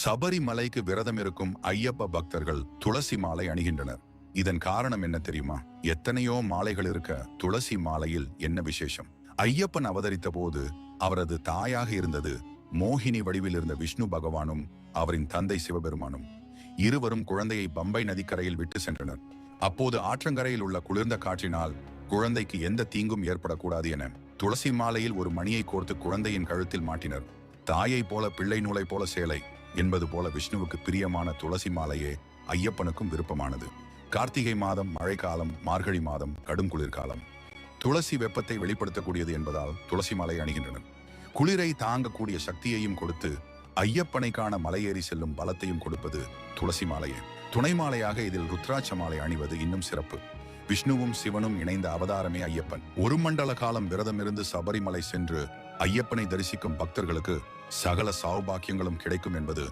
சபரிமலைக்கு விரதம் இருக்கும் ஐயப்ப பக்தர்கள் துளசி மாலை அணிகின்றனர். இதன் காரணம் என்ன தெரியுமா? எத்தனையோ மாலைகள் இருக்க துளசி மாலையில் என்ன விசேஷம்? ஐயப்பன் அவதரித்த போது அவரது தாயாக இருந்தது மோகினி வடிவில் இருந்த விஷ்ணு பகவானும் அவரின் தந்தை சிவபெருமானும். இருவரும் குழந்தையை பம்பை நதிக்கரையில் விட்டு சென்றனர். அப்போது ஆற்றங்கரையில் உள்ள குளிர்ந்த காற்றினால் குழந்தைக்கு எந்த தீங்கும் ஏற்படக்கூடாது என துளசி மாலையில் ஒரு மணியை கோர்த்து குழந்தையின் கழுத்தில் மாட்டினர். தாயைப் போல பிள்ளை நூலைப் போல சேலை என்பது போல விஷ்ணுவுக்கு பிரியமான துளசி மாலையே ஐயப்பனுக்கும் விருப்பமானது. கார்த்திகை மாதம் மழைக்காலம் மார்கழி மாதம் கடும் குளிர்காலம். துளசி வெப்பத்தை வெளிப்படுத்தக்கூடியது என்பதால் துளசி மாலை அணிகின்றனர் குளிரை தாங்கக்கூடிய சக்தியையும் கொடுத்து ஐயப்பனைக்கான மலையேறி செல்லும் பலத்தையும் கொடுப்பது துளசி மாலையே. துணை மாலையாக இதில் ருத்ராட்ச மாலை அணிவது இன்னும் சிறப்பு. விஷ்ணுவும் சிவனும் இணைந்த அவதாரமே ஐயப்பன். ஒரு மண்டல காலம் விரதமிருந்து சபரிமலை சென்று ஐயப்பனை தரிசிக்கும் பக்தர்களுக்கு சகல சௌபாக்கியங்களும் கிடைக்கும் என்பது